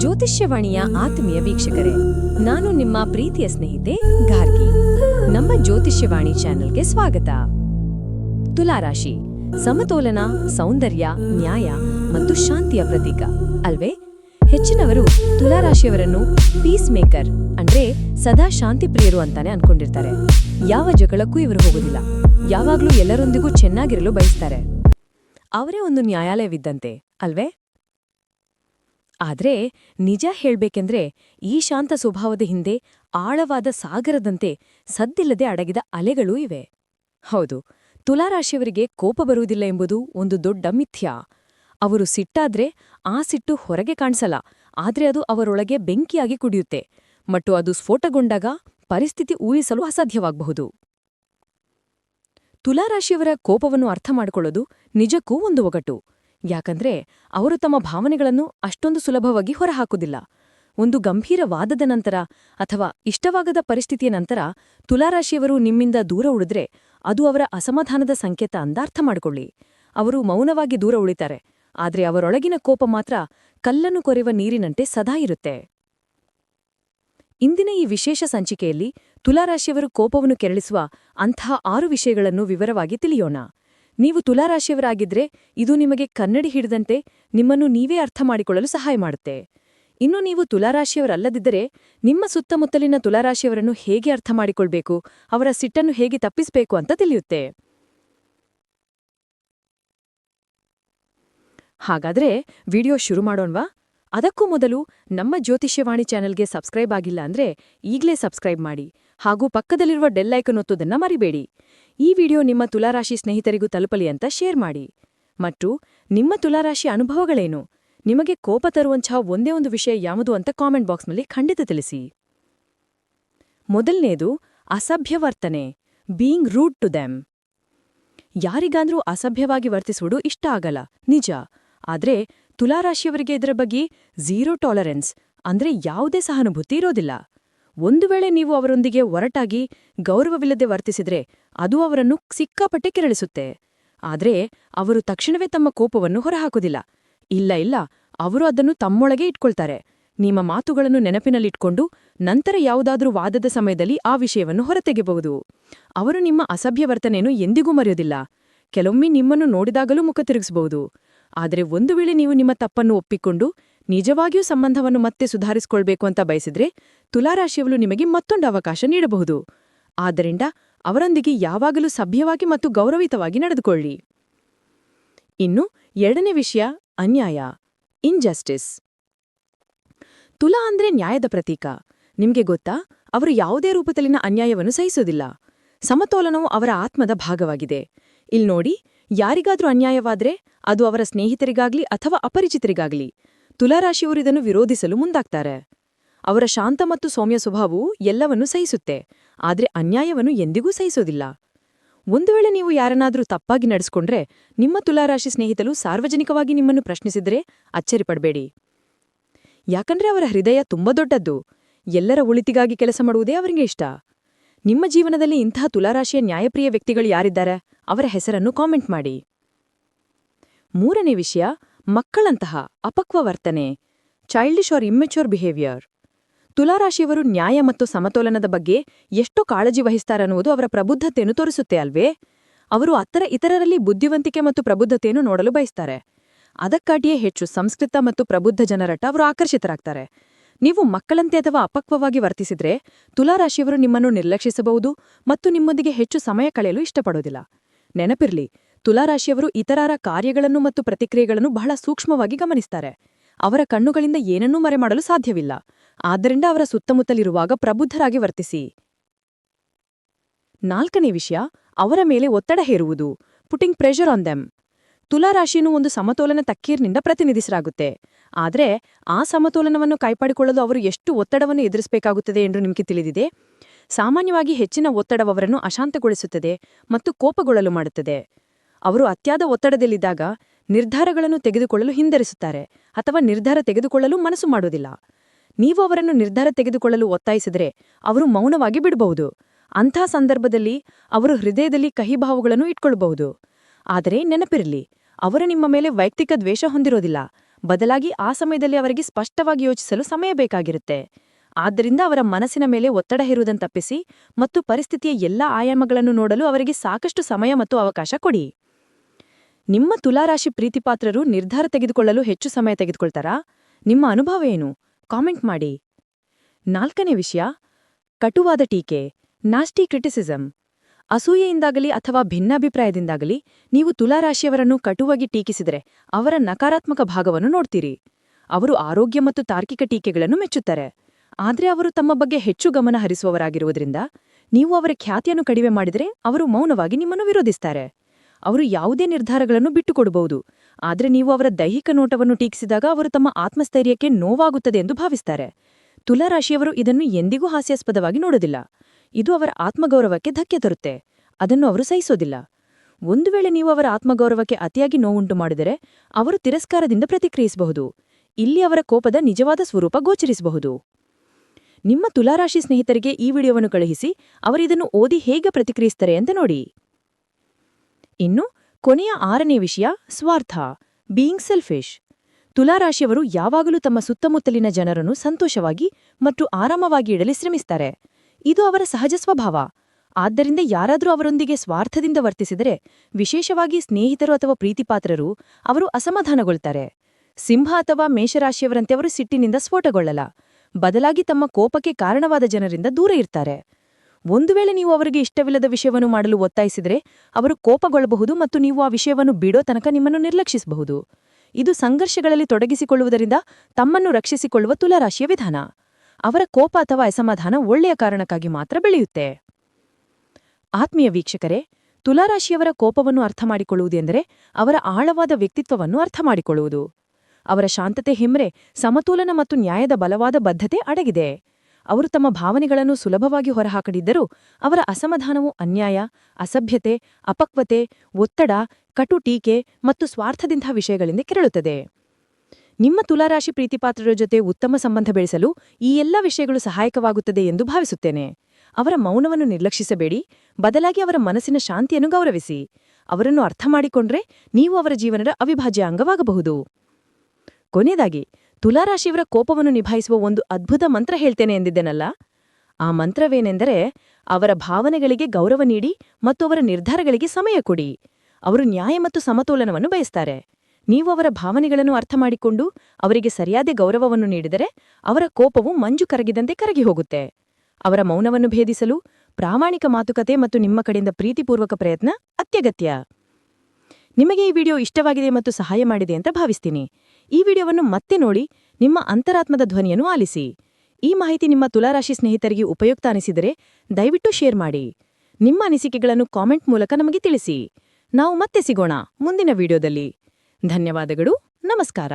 ಜ್ಯೋತಿಷ್ಯವಾಣಿಯ ಆತ್ಮೀಯ ವೀಕ್ಷಕರೇ, ನಾನು ನಿಮ್ಮ ಪ್ರೀತಿಯ ಸ್ನೇಹಿತೆ ಗಾರ್ಗಿ. ನಮ್ಮ ಜ್ಯೋತಿಷ್ಯವಾಣಿ ಚಾನೆಲ್ಗೆ ಸ್ವಾಗತ. ತುಲಾರಾಶಿ, ಸಮತೋಲನ, ಸೌಂದರ್ಯ, ನ್ಯಾಯ ಮತ್ತು ಶಾಂತಿಯ ಪ್ರತೀಕ, ಅಲ್ವೇ? ಹೆಚ್ಚಿನವರು ತುಲಾರಾಶಿಯವರನ್ನು ಪೀಸ್ ಮೇಕರ್ ಅಂದ್ರೆ ಸದಾ ಶಾಂತಿ ಪ್ರಿಯರು ಅಂತಾನೆ ಅನ್ಕೊಂಡಿರ್ತಾರೆ. ಯಾವ ಜಗಳಕ್ಕೂ ಇವರು ಹೋಗೋದಿಲ್ಲ. ಯಾವಾಗ್ಲೂ ಎಲ್ಲರೊಂದಿಗೂ ಚೆನ್ನಾಗಿರಲು ಬಯಸ್ತಾರೆ. ಅವರೇ ಒಂದು ನ್ಯಾಯಾಲಯವಿದ್ದಂತೆ, ಅಲ್ವೇ? ಆದ್ರೆ ನಿಜ ಹೇಳ್ಬೇಕೆಂದ್ರೆ ಈ ಶಾಂತ ಸ್ವಭಾವದ ಹಿಂದೆ ಆಳವಾದ ಸಾಗರದಂತೆ ಸದ್ದಿಲ್ಲದೆ ಅಡಗಿದ ಅಲೆಗಳೂ ಇವೆ. ಹೌದು, ತುಲಾರಾಶಿಯವರಿಗೆ ಕೋಪ ಬರುವುದಿಲ್ಲ ಎಂಬುದು ಒಂದು ದೊಡ್ಡ ಮಿಥ್ಯ. ಅವರು ಸಿಟ್ಟಾದ್ರೆ ಆ ಸಿಟ್ಟು ಹೊರಗೆ ಕಾಣಿಸಲ್ಲ, ಆದ್ರೆ ಅದು ಅವರೊಳಗೆ ಬೆಂಕಿಯಾಗಿ ಕುಡಿಯುತ್ತೆ. ಮತ್ತು ಅದು ಸ್ಫೋಟಗೊಂಡಾಗ ಪರಿಸ್ಥಿತಿ ಊಹಿಸಲು ಅಸಾಧ್ಯವಾಗಬಹುದು. ತುಲಾರಾಶಿಯವರ ಕೋಪವನ್ನು ಅರ್ಥ ಮಾಡಿಕೊಳ್ಳೋದು ನಿಜಕ್ಕೂ ಒಂದು ಒಗಟು. ಯಾಕಂದ್ರೆ ಅವರು ತಮ್ಮ ಭಾವನೆಗಳನ್ನು ಅಷ್ಟೊಂದು ಸುಲಭವಾಗಿ ಹೊರಹಾಕುವುದಿಲ್ಲ. ಒಂದು ಗಂಭೀರ ವಾದದ ನಂತರ ಅಥವಾ ಇಷ್ಟವಾಗದ ಪರಿಸ್ಥಿತಿಯ ನಂತರ ತುಲಾರಾಶಿಯವರು ನಿಮ್ಮಿಂದ ದೂರ ಉಳಿದ್ರೆ ಅದು ಅವರ ಅಸಮಾಧಾನದ ಸಂಕೇತ ಅಂದಾರ್ಥ ಮಾಡಿಕೊಳ್ಳಿ. ಅವರು ಮೌನವಾಗಿ ದೂರ ಉಳಿತಾರೆ. ಆದ್ರೆ ಅವರೊಳಗಿನ ಕೋಪ ಮಾತ್ರ ಕಲ್ಲನ್ನು ಕೊರೆಯುವ ನೀರಿನಂತೆ ಸದಾ ಇರುತ್ತೆ. ಇಂದಿನ ಈ ವಿಶೇಷ ಸಂಚಿಕೆಯಲ್ಲಿ ತುಲಾರಾಶಿಯವರು ಕೋಪವನ್ನು ಕೆರಳಿಸುವ ಅಂತಹ ಆರು ವಿಷಯಗಳನ್ನು ವಿವರವಾಗಿ ತಿಳಿಯೋಣ. ನೀವು ತುಲಾರಾಶಿಯವರಾಗಿದ್ರೆ ಇದು ನಿಮಗೆ ಕನ್ನಡಿ ಹಿಡಿದಂತೆ ನಿಮ್ಮನ್ನು ನೀವೇ ಅರ್ಥ ಮಾಡಿಕೊಳ್ಳಲು ಸಹಾಯ ಮಾಡುತ್ತೆ. ಇನ್ನು ನೀವು ತುಲಾರಾಶಿಯವರಲ್ಲದಿದ್ದರೆ ನಿಮ್ಮ ಸುತ್ತಮುತ್ತಲಿನ ತುಲಾರಾಶಿಯವರನ್ನು ಹೇಗೆ ಅರ್ಥ ಮಾಡಿಕೊಳ್ಬೇಕು, ಅವರ ಸಿಟ್ಟನ್ನು ಹೇಗೆ ತಪ್ಪಿಸಬೇಕು ಅಂತ ತಿಳಿಯುತ್ತೆ. ಹಾಗಾದ್ರೆ ವಿಡಿಯೋ ಶುರು ಮಾಡೋಣವಾ? ಅದಕ್ಕೂ ಮೊದಲು ನಮ್ಮ ಜ್ಯೋತಿಷ್ಯವಾಣಿ ಚಾನೆಲ್ಗೆ ಸಬ್ಸ್ಕ್ರೈಬ್ ಆಗಿಲ್ಲ ಅಂದ್ರೆ ಈಗಲೇ ಸಬ್ಸ್ಕ್ರೈಬ್ ಮಾಡಿ. ಹಾಗೂ ಪಕ್ಕದಲ್ಲಿರುವ ಡೆಲ್ ಐಕನ್ ಒತ್ತೋದನ್ನ ಮರಿಬೇಡಿ. ಈ ವಿಡಿಯೋ ನಿಮ್ಮ ತುಲಾರಾಶಿ ಸ್ನೇಹಿತರಿಗೂ ತಲುಪಲಿ ಅಂತ ಶೇರ್ ಮಾಡಿ. ಮತ್ತು ನಿಮ್ಮ ತುಲಾರಾಶಿ ಅನುಭವಗಳೇನು? ನಿಮಗೆ ಕೋಪ ತರುವಂತಹ ಒಂದೇ ಒಂದು ವಿಷಯ ಯಾವುದು ಅಂತ ಕಾಮೆಂಟ್ ಬಾಕ್ಸ್ನಲ್ಲಿ ಖಂಡಿತ ತಿಳಿಸಿ. ಮೊದಲನೇದು ಅಸಭ್ಯ ವರ್ತನೆ ಬೀಯಿಂಗ್ ರೂಡ್ ಟು ದೆಮ್. ಯಾರಿಗಾದ್ರೂ ಅಸಭ್ಯವಾಗಿ ವರ್ತಿಸುವುದು ಇಷ್ಟ ಆಗಲ್ಲ, ನಿಜ. ಆದ್ರೆ ತುಲಾರಾಶಿಯವರಿಗೆ ಇದರ ಬಗ್ಗೆ ಝೀರೋ ಟಾಲರೆನ್ಸ್, ಅಂದ್ರೆ ಯಾವುದೇ ಸಹಾನುಭೂತಿ ಇರೋದಿಲ್ಲ. ಒಂದು ವೇಳೆ ನೀವು ಅವರೊಂದಿಗೆ ಒರಟಾಗಿ ಗೌರವವಿಲ್ಲದೆ ವರ್ತಿಸಿದ್ರೆ ಅದು ಅವರನ್ನು ಸಿಕ್ಕಾಪಟ್ಟೆ ಕೆರಳಿಸುತ್ತೆ. ಆದರೆ ಅವರು ತಕ್ಷಣವೇ ತಮ್ಮ ಕೋಪವನ್ನು ಹೊರಹಾಕುದಿಲ್ಲ ಇಲ್ಲ ಇಲ್ಲ, ಅವರು ಅದನ್ನು ತಮ್ಮೊಳಗೆ ಇಟ್ಕೊಳ್ತಾರೆ. ನಿಮ್ಮ ಮಾತುಗಳನ್ನು ನೆನಪಿನಲ್ಲಿಟ್ಕೊಂಡು ನಂತರ ಯಾವುದಾದ್ರೂ ವಾದದ ಸಮಯದಲ್ಲಿ ಆ ವಿಷಯವನ್ನು ಹೊರತೆಗೆಬಹುದು. ಅವರು ನಿಮ್ಮ ಅಸಭ್ಯ ವರ್ತನೆಯನ್ನು ಎಂದಿಗೂ ಮರೆಯೋದಿಲ್ಲ ಕೆಲವೊಮ್ಮೆ ನಿಮ್ಮನ್ನು ನೋಡಿದಾಗಲೂ ಮುಖ ತಿರುಗಿಸಬಹುದು. ಆದರೆ ಒಂದು ವೇಳೆ ನೀವು ನಿಮ್ಮ ತಪ್ಪನ್ನು ಒಪ್ಪಿಕೊಂಡು ನಿಜವಾಗಿಯೂ ಸಂಬಂಧವನ್ನು ಮತ್ತೆ ಸುಧಾರಿಸಿಕೊಳ್ಬೇಕು ಅಂತ ಬಯಸಿದ್ರೆ ತುಲಾರಾಶಿಯವರು ನಿಮಗೆ ಮತ್ತೊಂದು ಅವಕಾಶ ನೀಡಬಹುದು. ಆದ್ದರಿಂದ ಅವರೊಂದಿಗೆ ಯಾವಾಗಲೂ ಸಭ್ಯವಾಗಿ ಮತ್ತು ಗೌರವಿತವಾಗಿ ನಡೆದುಕೊಳ್ಳಿ. ಇನ್ನು ಎರಡನೇ ವಿಷಯ, ಅನ್ಯಾಯ ಇನ್ಜಸ್ಟಿಸ್ ತುಲಾ ಅಂದ್ರೆ ನ್ಯಾಯದ ಪ್ರತೀಕ. ನಿಮ್ಗೆ ಗೊತ್ತಾ? ಅವರು ಯಾವುದೇ ರೂಪದಲ್ಲಿನ ಅನ್ಯಾಯವನ್ನು ಸಹಿಸೋದಿಲ್ಲ ಸಮತೋಲನವು ಅವರ ಆತ್ಮದ ಭಾಗವಾಗಿದೆ. ಇಲ್ನೋಡಿ, ಯಾರಿಗಾದ್ರೂ ಅನ್ಯಾಯವಾದ್ರೆ ಅದು ಅವರ ಸ್ನೇಹಿತರಿಗಾಗ್ಲಿ ಅಥವಾ ಅಪರಿಚಿತರಿಗಾಗ್ಲಿ. ತುಲಾರಾಶಿಯವರು ಇದನ್ನು ವಿರೋಧಿಸಲು ಮುಂದಾಗ್ತಾರೆ. ಅವರ ಶಾಂತ ಮತ್ತು ಸೌಮ್ಯ ಸ್ವಭಾವವು ಎಲ್ಲವನ್ನೂ ಸಹಿಸುತ್ತೆ. ಆದರೆ ಅನ್ಯಾಯವನ್ನು ಎಂದಿಗೂ ಸಹಿಸೋದಿಲ್ಲ. ಒಂದು ವೇಳೆ ನೀವು ಯಾರನ್ನಾದರೂ ತಪ್ಪಾಗಿ ನಡೆಸ್ಕೊಂಡ್ರೆ ನಿಮ್ಮ ತುಲಾರಾಶಿ ಸ್ನೇಹಿತರು ಸಾರ್ವಜನಿಕವಾಗಿ ನಿಮ್ಮನ್ನು ಪ್ರಶ್ನಿಸಿದ್ರೆ ಅಚ್ಚರಿಪಡಬೇಡಿ. ಯಾಕಂದ್ರೆ ಅವರ ಹೃದಯ ತುಂಬ ದೊಡ್ಡದ್ದು. ಎಲ್ಲರ ಉಳಿತಿಗಾಗಿ ಕೆಲಸ ಮಾಡುವುದೇ ಅವರಿಗೆ ಇಷ್ಟ. ನಿಮ್ಮ ಜೀವನದಲ್ಲಿ ಇಂತಹ ತುಲಾರಾಶಿಯ ನ್ಯಾಯಪ್ರಿಯ ವ್ಯಕ್ತಿಗಳು ಯಾರಿದ್ದಾರೆ? ಅವರ ಹೆಸರನ್ನು ಕಾಮೆಂಟ್ ಮಾಡಿ. ಮೂರನೇ ವಿಷಯ ಮಕ್ಕಳಂತಹ ಅಪಕ್ವ ವರ್ತನೆ ಚೈಲ್ಡಿಶ್ ಆರ್ ಇಮ್ಮೆಚ್ಯೂರ್ ಬಿಹೇವಿಯರ್ ತುಲಾರಾಶಿಯವರು ನ್ಯಾಯ ಮತ್ತು ಸಮತೋಲನದ ಬಗ್ಗೆ ಎಷ್ಟು ಕಾಳಜಿ ವಹಿಸ್ತಾರನ್ನುವುದು ಅವರ ಪ್ರಬುದ್ಧತೆಯನ್ನು ತೋರಿಸುತ್ತೆ ಅಲ್ವೇ? ಅವರು ಅತ್ತರ ಇತರರಲ್ಲಿ ಬುದ್ಧಿವಂತಿಕೆ ಮತ್ತು ಪ್ರಬುದ್ಧತೆಯನ್ನು ನೋಡಲು ಬಯಸ್ತಾರೆ. ಅದಕ್ಕಾಗಿಯೇ ಹೆಚ್ಚು ಸಂಸ್ಕೃತ ಮತ್ತು ಪ್ರಬುದ್ಧ ಜನರಟ ಅವರು ಆಕರ್ಷಿತರಾಗ್ತಾರೆ. ನೀವು ಮಕ್ಕಳಂತೆ ಅಥವಾ ಅಪಕ್ವವಾಗಿ ವರ್ತಿಸಿದ್ರೆ ತುಲಾರಾಶಿಯವರು ನಿಮ್ಮನ್ನು ನಿರ್ಲಕ್ಷಿಸಬಹುದು ಮತ್ತು ನಿಮ್ಮೊಂದಿಗೆ ಹೆಚ್ಚು ಸಮಯ ಕಳೆಯಲು ಇಷ್ಟಪಡೋದಿಲ್ಲ. ನೆನಪಿರ್ಲಿ ತುಲಾರಾಶಿಯವರು ಇತರರ ಕಾರ್ಯಗಳನ್ನು ಮತ್ತು ಪ್ರತಿಕ್ರಿಯೆಗಳನ್ನು ಬಹಳ ಸೂಕ್ಷ್ಮವಾಗಿ ಗಮನಿಸ್ತಾರೆ. ಅವರ ಕಣ್ಣುಗಳಿಂದ ಏನನ್ನೂ ಮರೆಮಾಡಲು ಸಾಧ್ಯವಿಲ್ಲ. ಆದ್ದರಿಂದ ಅವರ ಸುತ್ತಮುತ್ತಲಿರುವಾಗ ಪ್ರಬುದ್ಧರಾಗಿ ವರ್ತಿಸಿ. ನಾಲ್ಕನೇ ವಿಷಯ, ಅವರ ಮೇಲೆ ಒತ್ತಡ ಹೇರುವುದು. ಪುಟಿಂಗ್ ಪ್ರೆಷರ್ ಆನ್ ದೆಮ್ ತುಲಾರಾಶಿಯನ್ನು ಒಂದು ಸಮತೋಲನ ತಕ್ಕೀರ್ನಿಂದ ಪ್ರತಿನಿಧಿಸಲಾಗುತ್ತೆ. ಆದರೆ, ಆ ಸಮತೋಲನವನ್ನು ಕಾಯ್ಪಾಡಿಕೊಳ್ಳಲು ಅವರು ಎಷ್ಟು ಒತ್ತಡವನ್ನು ಎದುರಿಸಬೇಕಾಗುತ್ತದೆ ಎಂದು ನಿಮಗೆ ತಿಳಿದಿದೆ? ಸಾಮಾನ್ಯವಾಗಿ ಹೆಚ್ಚಿನ ಒತ್ತಡವರನ್ನು ಅಶಾಂತಗೊಳಿಸುತ್ತದೆ ಮತ್ತು ಕೋಪಗೊಳ್ಳಲು ಮಾಡುತ್ತದೆ. ಅವರು ಅತ್ಯಾದ ಒತ್ತಡದಲ್ಲಿದ್ದಾಗ ನಿರ್ಧಾರಗಳನ್ನು ತೆಗೆದುಕೊಳ್ಳಲು ಹಿಂದರಿಸುತ್ತಾರೆ ಅಥವಾ ನಿರ್ಧಾರ ತೆಗೆದುಕೊಳ್ಳಲು ಮನಸ್ಸು ಮಾಡುವುದಿಲ್ಲ. ನೀವು ಅವರನ್ನು ನಿರ್ಧಾರ ತೆಗೆದುಕೊಳ್ಳಲು ಒತ್ತಾಯಿಸಿದರೆ ಅವರು ಮೌನವಾಗಿ ಬಿಡಬಹುದು. ಅಂಥ ಸಂದರ್ಭದಲ್ಲಿ ಅವರು ಹೃದಯದಲ್ಲಿ ಕಹಿಭಾವುಗಳನ್ನು ಇಟ್ಕೊಳ್ಳಬಹುದು. ಆದರೆ ನೆನಪಿರಲಿ, ಅವರು ನಿಮ್ಮ ಮೇಲೆ ವೈಯಕ್ತಿಕ ದ್ವೇಷ ಹೊಂದಿರೋದಿಲ್ಲ. ಬದಲಾಗಿ ಆ ಸಮಯದಲ್ಲಿ ಅವರಿಗೆ ಸ್ಪಷ್ಟವಾಗಿ ಯೋಚಿಸಲು ಸಮಯ ಬೇಕಾಗಿರುತ್ತೆ. ಆದ್ದರಿಂದ ಅವರ ಮನಸ್ಸಿನ ಮೇಲೆ ಒತ್ತಡ ಹೇರುವುದನ್ನು ತಪ್ಪಿಸಿ ಮತ್ತು ಪರಿಸ್ಥಿತಿಯ ಎಲ್ಲ ಆಯಾಮಗಳನ್ನು ನೋಡಲು ಅವರಿಗೆ ಸಾಕಷ್ಟು ಸಮಯ ಮತ್ತು ಅವಕಾಶ ಕೊಡಿ. ನಿಮ್ಮ ತುಲಾರಾಶಿ ಪ್ರೀತಿಪಾತ್ರರು ನಿರ್ಧಾರ ತೆಗೆದುಕೊಳ್ಳಲು ಹೆಚ್ಚು ಸಮಯ ತೆಗೆದುಕೊಳ್ತಾರಾ? ನಿಮ್ಮ ಅನುಭವ ಏನು? ಕಾಮೆಂಟ್ ಮಾಡಿ. ನಾಲ್ಕನೇ ವಿಷಯ, ಕಟುವಾದ ಟೀಕೆ, ನಾಸ್ಟಿ ಕ್ರಿಟಿಸಿಸಂ. ಅಸೂಯೆಯಿಂದಾಗಲಿ ಅಥವಾ ಭಿನ್ನಾಭಿಪ್ರಾಯದಿಂದಾಗಲಿ ನೀವು ತುಲಾರಾಶಿಯವರನ್ನು ಕಟುವಾಗಿ ಟೀಕಿಸಿದರೆ ಅವರ ನಕಾರಾತ್ಮಕ ಭಾಗವನ್ನು ನೋಡ್ತೀರಿ. ಅವರು ಆರೋಗ್ಯ ಮತ್ತು ತಾರ್ಕಿಕ ಟೀಕೆಗಳನ್ನು ಮೆಚ್ಚುತ್ತಾರೆ. ಆದರೆ ಅವರು ತಮ್ಮ ಬಗ್ಗೆ ಹೆಚ್ಚು ಗಮನ ಹರಿಸುವವರಾಗಿರುವುದರಿಂದ ನೀವು ಅವರ ಖ್ಯಾತಿಯನ್ನು ಕಡಿಮೆ ಮಾಡಿದರೆ ಅವರು ಮೌನವಾಗಿ ನಿಮ್ಮನ್ನು ವಿರೋಧಿಸ್ತಾರೆ. ಅವರು ಯಾವುದೇ ನಿರ್ಧಾರಗಳನ್ನು ಬಿಟ್ಟುಕೊಡಬಹುದು. ಆದರೆ ನೀವು ಅವರ ದೈಹಿಕ ನೋಟವನ್ನು ಟೀಕಿಸಿದಾಗ ಅವರು ತಮ್ಮ ಆತ್ಮಸ್ಥೈರ್ಯಕ್ಕೆ ನೋವಾಗುತ್ತದೆ ಎಂದು ಭಾವಿಸ್ತಾರೆ. ತುಲಾರಾಶಿಯವರು ಇದನ್ನು ಎಂದಿಗೂ ಹಾಸ್ಯಾಸ್ಪದವಾಗಿ ನೋಡೋದಿಲ್ಲ. ಇದು ಅವರ ಆತ್ಮಗೌರವಕ್ಕೆ ಧಕ್ಕೆ ತರುತ್ತೆ. ಅದನ್ನು ಅವರು ಸಹಿಸೋದಿಲ್ಲ. ಒಂದು ವೇಳೆ ನೀವು ಅವರ ಆತ್ಮಗೌರವಕ್ಕೆ ಅತಿಯಾಗಿ ನೋವುಂಟು ಮಾಡಿದರೆ, ಅವರು ತಿರಸ್ಕಾರದಿಂದ ಪ್ರತಿಕ್ರಿಯಿಸಬಹುದು. ಇಲ್ಲಿ ಅವರ ಕೋಪದ ನಿಜವಾದ ಸ್ವರೂಪ ಗೋಚರಿಸಬಹುದು. ನಿಮ್ಮ ತುಲಾರಾಶಿ ಸ್ನೇಹಿತರಿಗೆ ಈ ವಿಡಿಯೋವನ್ನು ಕಳುಹಿಸಿ ಅವರಿದನ್ನು ಓದಿ ಹೇಗೆ ಪ್ರತಿಕ್ರಿಯಿಸ್ತಾರೆ ಅಂತ ನೋಡಿ. ಇನ್ನು ಕೊನೆಯ ಆರನೇ ವಿಷಯ, ಸ್ವಾರ್ಥ ಬೀಯಿಂಗ್ ಸೆಲ್ಫಿಶ್ ತುಲಾರಾಶಿಯವರು ಯಾವಾಗಲೂ ತಮ್ಮ ಸುತ್ತಮುತ್ತಲಿನ ಜನರನ್ನು ಸಂತೋಷವಾಗಿ ಮತ್ತು ಆರಾಮವಾಗಿ ಇಡಲಿ ಶ್ರಮಿಸ್ತಾರೆ. ಇದು ಅವರ ಸಹಜ ಸ್ವಭಾವ. ಆದ್ದರಿಂದ ಯಾರಾದರೂ ಅವರೊಂದಿಗೆ ಸ್ವಾರ್ಥದಿಂದ ವರ್ತಿಸಿದರೆ ವಿಶೇಷವಾಗಿ ಸ್ನೇಹಿತರು ಅಥವಾ ಪ್ರೀತಿಪಾತ್ರರು ಅವರು ಅಸಮಾಧಾನಗೊಳ್ತಾರೆ. ಸಿಂಹ ಅಥವಾ ಮೇಷರಾಶಿಯವರಂತೆ ಅವರು ಸಿಟ್ಟಿನಿಂದ ಸ್ಫೋಟಗೊಳ್ಳಲ್ಲ. ಬದಲಾಗಿ ತಮ್ಮ ಕೋಪಕ್ಕೆ ಕಾರಣವಾದ ಜನರಿಂದ ದೂರ ಇರ್ತಾರೆ. ಒಂದು ವೇಳೆ ನೀವು ಅವರಿಗೆ ಇಷ್ಟವಿಲ್ಲದ ವಿಷಯವನ್ನು ಮಾಡಲು ಒತ್ತಾಯಿಸಿದರೆ, ಅವರು ಕೋಪಗೊಳ್ಳಬಹುದು ಮತ್ತು ನೀವು ಆ ವಿಷಯವನ್ನು ಬಿಡೋ ತನಕ ನಿಮ್ಮನ್ನು ನಿರ್ಲಕ್ಷಿಸಬಹುದು. ಇದು ಸಂಘರ್ಷಗಳಲ್ಲಿ ತೊಡಗಿಸಿಕೊಳ್ಳುವುದರಿಂದ ತಮ್ಮನ್ನು ರಕ್ಷಿಸಿಕೊಳ್ಳುವ ತುಲಾರಾಶಿಯ ವಿಧಾನ. ಅವರ ಕೋಪ ಅಥವಾ ಅಸಮಾಧಾನ ಒಳ್ಳೆಯ ಕಾರಣಕ್ಕಾಗಿ ಮಾತ್ರ ಬೆಳೆಯುತ್ತೆ. ಆತ್ಮೀಯ ವೀಕ್ಷಕರೇ, ತುಲಾರಾಶಿಯವರ ಕೋಪವನ್ನು ಅರ್ಥಮಾಡಿಕೊಳ್ಳುವುದೆಂದರೆ ಅವರ ಆಳವಾದ ವ್ಯಕ್ತಿತ್ವವನ್ನು ಅರ್ಥ ಮಾಡಿಕೊಳ್ಳುವುದು. ಅವರ ಶಾಂತತೆ, ಹಿಮ್ರೆ, ಸಮತೋಲನ ಮತ್ತು ನ್ಯಾಯದ ಬಲವಾದ ಬದ್ಧತೆ ಅಡಗಿದೆ. ಅವರು ತಮ್ಮ ಭಾವನೆಗಳನ್ನು ಸುಲಭವಾಗಿ ಹೊರಹಾಕಡಿದ್ದರೂ ಅವರ ಅಸಮಾಧಾನವು ಅನ್ಯಾಯ, ಅಸಭ್ಯತೆ, ಅಪಕ್ವತೆ, ಒತ್ತಡ, ಕಟು ಟೀಕೆ ಮತ್ತು ಸ್ವಾರ್ಥದಿಂಥ ವಿಷಯಗಳಿಂದ ಕೆರಳುತ್ತದೆ. ನಿಮ್ಮ ತುಲಾರಾಶಿ ಪ್ರೀತಿಪಾತ್ರರ ಜೊತೆ ಉತ್ತಮ ಸಂಬಂಧ ಬೆಳೆಸಲು ಈ ಎಲ್ಲ ವಿಷಯಗಳು ಸಹಾಯಕವಾಗುತ್ತದೆ ಎಂದು ಭಾವಿಸುತ್ತೇನೆ. ಅವರ ಮೌನವನ್ನು ನಿರ್ಲಕ್ಷಿಸಬೇಡಿ. ಬದಲಾಗಿ ಅವರ ಮನಸ್ಸಿನ ಶಾಂತಿಯನ್ನು ಗೌರವಿಸಿ. ಅವರನ್ನು ಅರ್ಥ ಮಾಡಿಕೊಂಡ್ರೆ ನೀವು ಅವರ ಜೀವನದ ಅವಿಭಾಜ್ಯ ಅಂಗವಾಗಬಹುದು. ಕೊನೆಯದಾಗಿ ತುಲಾರಾಶಿಯವರ ಕೋಪವನ್ನು ನಿಭಾಯಿಸುವ ಒಂದು ಅದ್ಭುತ ಮಂತ್ರ ಹೇಳ್ತೇನೆ ಎಂದಿದ್ದೇನಲ್ಲ? ಆ ಮಂತ್ರವೇನೆಂದರೆ ಅವರ ಭಾವನೆಗಳಿಗೆ ಗೌರವ ನೀಡಿ ಮತ್ತು ಅವರ ನಿರ್ಧಾರಗಳಿಗೆ ಸಮಯ ಕೊಡಿ. ಅವರು ನ್ಯಾಯ ಮತ್ತು ಸಮತೋಲನವನ್ನು ಬಯಸ್ತಾರೆ. ನೀವು ಅವರ ಭಾವನೆಗಳನ್ನು ಅರ್ಥ ಮಾಡಿಕೊಂಡು ಅವರಿಗೆ ಸರಿಯಾದ ಗೌರವವನ್ನು ನೀಡಿದರೆ ಅವರ ಕೋಪವು ಮಂಜು ಕರಗಿದಂತೆ ಕರಗಿ ಹೋಗುತ್ತೆ. ಅವರ ಮೌನವನ್ನು ಭೇದಿಸಲು ಪ್ರಾಮಾಣಿಕ ಮಾತುಕತೆ ಮತ್ತು ನಿಮ್ಮ ಕಡೆಯಿಂದ ಪ್ರೀತಿಪೂರ್ವಕ ಪ್ರಯತ್ನ ಅತ್ಯಗತ್ಯ. ನಿಮಗೆ ಈ ವಿಡಿಯೋ ಇಷ್ಟವಾಗಿದೆ ಮತ್ತು ಸಹಾಯ ಮಾಡಿದೆ ಅಂತ ಭಾವಿಸ್ತೀನಿ. ಈ ವಿಡಿಯೋವನ್ನು ಮತ್ತೆ ನೋಡಿ ನಿಮ್ಮ ಅಂತರಾತ್ಮದ ಧ್ವನಿಯನ್ನು ಆಲಿಸಿ. ಈ ಮಾಹಿತಿ ನಿಮ್ಮ ತುಲಾರಾಶಿ ಸ್ನೇಹಿತರಿಗೆ ಉಪಯುಕ್ತ ಅನಿಸಿದರೆ ದಯವಿಟ್ಟು ಶೇರ್ ಮಾಡಿ. ನಿಮ್ಮ ಅನಿಸಿಕೆಗಳನ್ನು ಕಾಮೆಂಟ್ ಮೂಲಕ ನಮಗೆ ತಿಳಿಸಿ. ನಾವು ಮತ್ತೆ ಸಿಗೋಣ ಮುಂದಿನ ವಿಡಿಯೋದಲ್ಲಿ. ಧನ್ಯವಾದಗಳು. ನಮಸ್ಕಾರ.